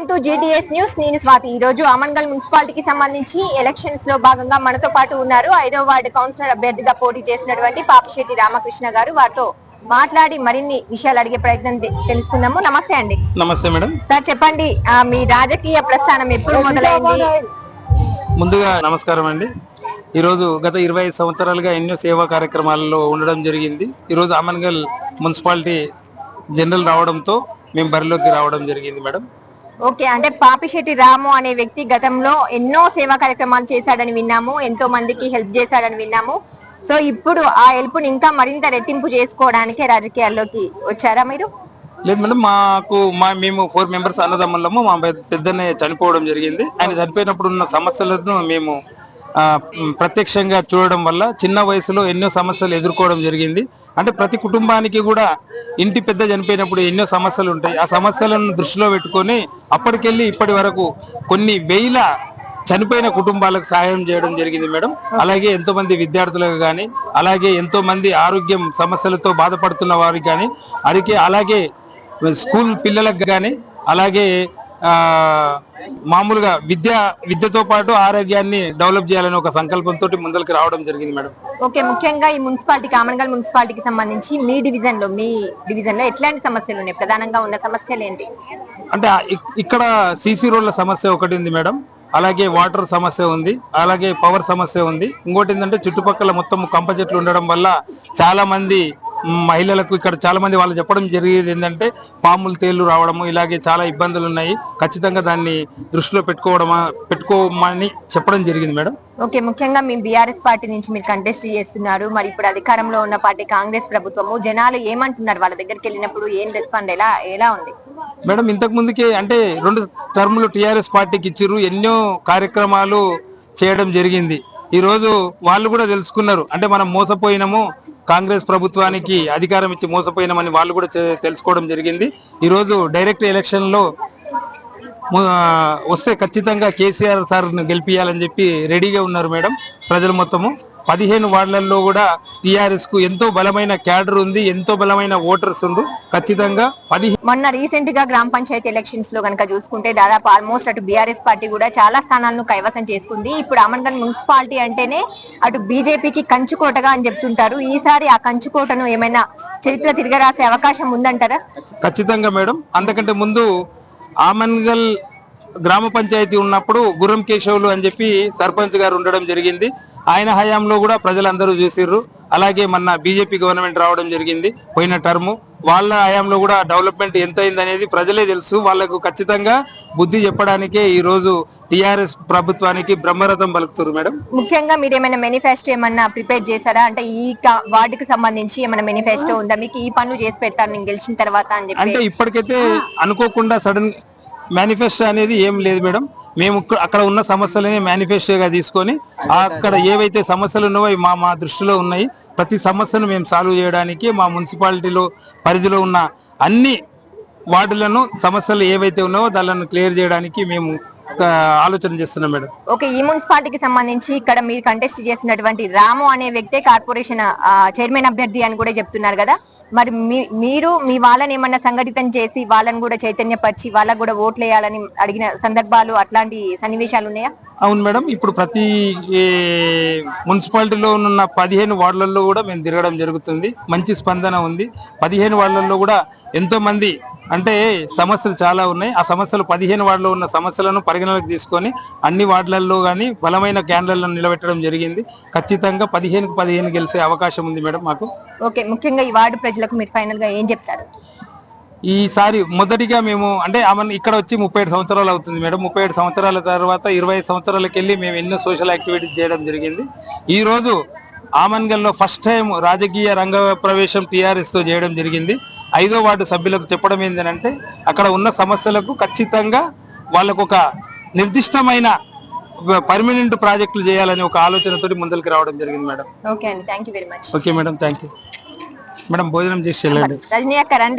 Welcome to GTS news నేను స్వాతి. ఈ రోజు అమన్గల్ మున్సిపాలిటీకి సంబంధించి ఎలక్షన్స్లో భాగంగా మనతో పాటు ఉన్నారు. ఐదో వార్డు కౌన్సిలర్ అభ్యర్థిగా పోటీ చేసినటువంటి పాపిశెట్టి రామకృష్ణ గారు. వారితో మాట్లాడి మరిన్ని విషయాలు అడిగే ప్రయత్నం తెలుసుకుందాము. నమస్తే అండి. నమస్తే మేడం. సార్ చెప్పండి. మీ రాజకీయ ప్రస్థానం ఎప్పుడు మొదలైంది? ముందుగా నమస్కారం అండి. ఈరోజు గత ఇరవై ఐదు సంవత్సరాలుగా ఎన్నో సేవా కార్యక్రమాలలో ఉండడం జరిగింది. ఈరోజు అమన్గల్ మున్సిపాలిటీ జనరల్ రావడంతో మేము బరిలోకి రావడం జరిగింది మేడం. ఓకే అంటే పాపిశెట్టి రాము అనే వ్యక్తి గతంలో ఎన్నో సేవా కార్యక్రమాలు చేశాడని విన్నాము ఎంతో మందికి హెల్ప్ చేశాడని విన్నాము. సో ఇప్పుడు ఆ హెల్ప్ని ఇంకా మరింత రెట్టింపు చేసుకోవడానికి రాజకీయాల్లోకి వచ్చారా మీరు? లేదు మేడం మాకు మా మేము ఫోర్ మెంబర్స్ అన్నదమ్ములము మా పెద్దనే చనిపోవడం జరిగింది. ఆయన చనిపోయినప్పుడు ఉన్న సమస్యలను మేము ప్రత్యక్షంగా చూడడం వల్ల చిన్న వయసులో ఎన్నో సమస్యలు ఎదుర్కోవడం జరిగింది. అంటే ప్రతి కుటుంబానికి కూడా ఇంటి పెద్ద చనిపోయినప్పుడు ఎన్నో సమస్యలు ఉంటాయి. ఆ సమస్యలను దృష్టిలో పెట్టుకొని అప్పటికెళ్ళి ఇప్పటి వరకు కొన్ని వేల చనిపోయిన కుటుంబాలకు సహాయం చేయడం జరిగింది మేడం. అలాగే ఎంతో మంది విద్యార్థులకు కానీ అలాగే ఎంతో మంది ఆరోగ్యం సమస్యలతో బాధపడుతున్న వారికి కానీ అదికే అలాగే స్కూల్ పిల్లలకు కానీ అలాగే మామూలుగా విద్య విద్యతో పాటు ఆరోగ్యాన్ని డెవలప్ చేయాలని ఒక సంకల్పంతో ముందరికి రావడం జరిగింది మేడం. ఓకే ముఖ్యంగా ఈ మున్సిపాలిటీ కామన్గల్ మున్సిపాలిటీకి సంబంధించి మీ డివిజన్లో మీ డివిజన్లో ఎట్లాంటి సమస్యలు ఉన్నాయి? ప్రధానంగా ఉన్న సమస్యలు ఏంటి? అంటే ఇక్కడ సీసీ రోడ్ల సమస్య ఒకటి ఉంది మేడం. అలాగే వాటర్ సమస్య ఉంది. అలాగే పవర్ సమస్య ఉంది. ఇంకోటి ఏంటంటే చుట్టుపక్కల మొత్తం కంప చెట్లు ఉండడం వల్ల చాలా మంది మహిళలకు ఇక్కడ చాలా మంది వాళ్ళు చెప్పడం జరిగేది ఏంటంటే పాములు తేళ్ళు రావడము ఇలాగే చాలా ఇబ్బందులు ఉన్నాయి ఖచ్చితంగా దాన్ని దృష్టిలో పెట్టుకోవడమా పెట్టుకోమని చెప్పడం జరిగింది మేడం. ఓకే ముఖ్యంగా మీ బీఆర్ఎస్ పార్టీ నుంచి మీరు కంటెస్ట్ చేస్తున్నారు. మరి ఇప్పుడు అధికారంలో ఉన్న పార్టీ కాంగ్రెస్ ప్రభుత్వము జనాలు ఏమంటున్నారు? వాళ్ళ దగ్గరికి వెళ్ళినప్పుడు ఏం రెస్పాండ్ ఎలా ఎలా ఉంది? మేడం ఇంతకు ముందుకే అంటే రెండు టర్ములు టిఆర్ఎస్ పార్టీకి ఇచ్చిర్రు. ఎన్నో కార్యక్రమాలు చేయడం జరిగింది. ఈ రోజు వాళ్ళు కూడా తెలుసుకున్నారు. అంటే మనం మోసపోయినాము కాంగ్రెస్ ప్రభుత్వానికి అధికారం ఇచ్చి మోసపోయినామని వాళ్ళు కూడా తెలుసుకోవడం జరిగింది. ఈరోజు డైరెక్ట్ ఎలక్షన్లో వస్తే ఖచ్చితంగా కేసీఆర్ సార్ను గెలిపించాలని చెప్పి రెడీగా ఉన్నారు మేడం ప్రజలు మొత్తము. పదిహేను వార్డులలో కూడా టిఆర్ఎస్కు ఎంతో బలమైన క్యాడర్ ఉంది ఎంతో బలమైన ఓటర్స్ ఉంది ఖచ్చితంగా పదిహేను మొన్న రీసెంట్గా గ్రామ పంచాయతీ ఎలక్షన్స్లో కనుక చూసుకుంటే దాదాపు ఆల్మోస్ట్ అటు బీఆర్ఎస్ పార్టీ కూడా చాలా స్థానాలను కైవసం చేసుకుంది. ఇప్పుడు అమన్గల్ మున్సిపాలిటీ అంటేనే అటు బీజేపీకి కంచుకోటగా అని చెప్తుంటారు. ఈసారి ఆ కంచుకోటను ఏమైనా చరిత్ర తిరగరాసే అవకాశం ఉందంటారా? ఖచ్చితంగా మేడం. అంతకంటే ముందు ఆమన్గల్ గ్రామ పంచాయతీ ఉన్నప్పుడు గుర్రం కేశవులు అని చెప్పి సర్పంచ్ గారు ఉండడం జరిగింది. ఆయన హయాంలో కూడా ప్రజలందరూ చూసిర్రు. అలాగే మొన్న బీజేపీ గవర్నమెంట్ రావడం జరిగింది పోయిన టర్ము. వాళ్ళ హయాంలో కూడా డెవలప్మెంట్ ఎంత అయింది అనేది ప్రజలే తెలుసు. వాళ్ళకు ఖచ్చితంగా బుద్ధి చెప్పడానికే ఈ రోజు టిఆర్ఎస్ ప్రభుత్వానికి బ్రహ్మరథం పలుకుతారు మేడం. ముఖ్యంగా మీరు ఏమైనా మేనిఫెస్టో ఏమన్నా ప్రిపేర్ చేశారా? అంటే ఈ కా- వార్డుకి సంబంధించి ఏమైనా మేనిఫెస్టో ఉందా? మీకు ఈ పనులు చేసి పెడతాను నేను గెలిచిన తర్వాత అని చెప్పి. అంటే ఇప్పటికైతే అనుకోకుండా సడన్ మేనిఫెస్టో అనేది ఏం లేదు మేడం. మేము అక్కడ ఉన్న సమస్యలని మేనిఫెస్టోగా తీసుకొని అక్కడ ఏవైతే సమస్యలు ఉన్నాయో మా మా దృష్టిలో ఉన్నాయి. ప్రతి సమస్యను మేము సాల్వ్ చేయడానికి మా మున్సిపాలిటీలో పరిధిలో ఉన్న అన్ని వార్డులను సమస్యలు ఏవైతే ఉన్నాయో దాన్ని క్లియర్ చేయడానికి మేము ఆలోచన చేస్తున్నాం మేడం. ఓకే ఈ మున్సిపాలిటీకి సంబంధించి ఇక్కడ మీరు కంటెస్ట్ చేసినటువంటి రాము అనే వ్యక్తే కార్పొరేషన్ ఆ, చైర్మన్ అభ్యర్థి అని కూడా చెప్తున్నారు కదా? మరి మీ- మీరు మీ వాళ్ళని ఏమన్నా సంఘటితం చేసి వాళ్ళని కూడా చైతన్యపరిచి వాళ్ళకు కూడా ఓట్లు వేయాలని అడిగిన సందర్భాలు అట్లాంటి సన్నివేశాలు ఉన్నాయా? అవును మేడం ఇప్పుడు ప్రతి మున్సిపాలిటీలో ఉన్న పదిహేను వార్డులలో కూడా మేము తిరగడం జరుగుతుంది. మంచి స్పందన ఉంది. పదిహేను వార్డులలో కూడా ఎంతో మంది అంటే సమస్యలు చాలా ఉన్నాయి. ఆ సమస్యలు పదిహేను వార్డులో ఉన్న సమస్యలను పరిగణలోకి తీసుకొని అన్ని వార్డులలో కానీ బలమైన క్యాండర్లను నిలబెట్టడం జరిగింది. ఖచ్చితంగా పదిహేనుకు పదిహేను గెలిచే అవకాశం ఉంది మేడం మాకు. ఓకే ముఖ్యంగా ఈ వార్డు ప్రజలకు మీరు ఫైనల్గా ఏం చెప్తారు? ఈసారి మొదటిగా మేము అంటే ఆమె ఇక్కడ వచ్చి ముప్పై ఏడు సంవత్సరాలు అవుతుంది మేడం. ముప్పై ఏడు సంవత్సరాల తర్వాత ఇరవై సంవత్సరాలకు వెళ్ళి మేము ఎన్నో సోషల్ యాక్టివిటీస్ చేయడం జరిగింది. ఈ రోజు ఆమన్గల్లో ఫస్ట్ టైం రాజకీయ రంగ ప్రవేశం టీఆర్ఎస్తో చేయడం జరిగింది. ఐదో వార్డు సభ్యులకు చెప్పడం ఏంటంటే అక్కడ ఉన్న సమస్యలకు ఖచ్చితంగా వాళ్ళకు ఒక నిర్దిష్టమైన పర్మనెంట్ ప్రాజెక్టులు చేయాలని ఒక ఆలోచనతోటి ముందరికి రావడం జరిగింది మేడం. ఓకే అండి thank you very much. Okay madam thank you madam భోజనం చేసి వెళ్ళండి. రజనీ అక్క రండి.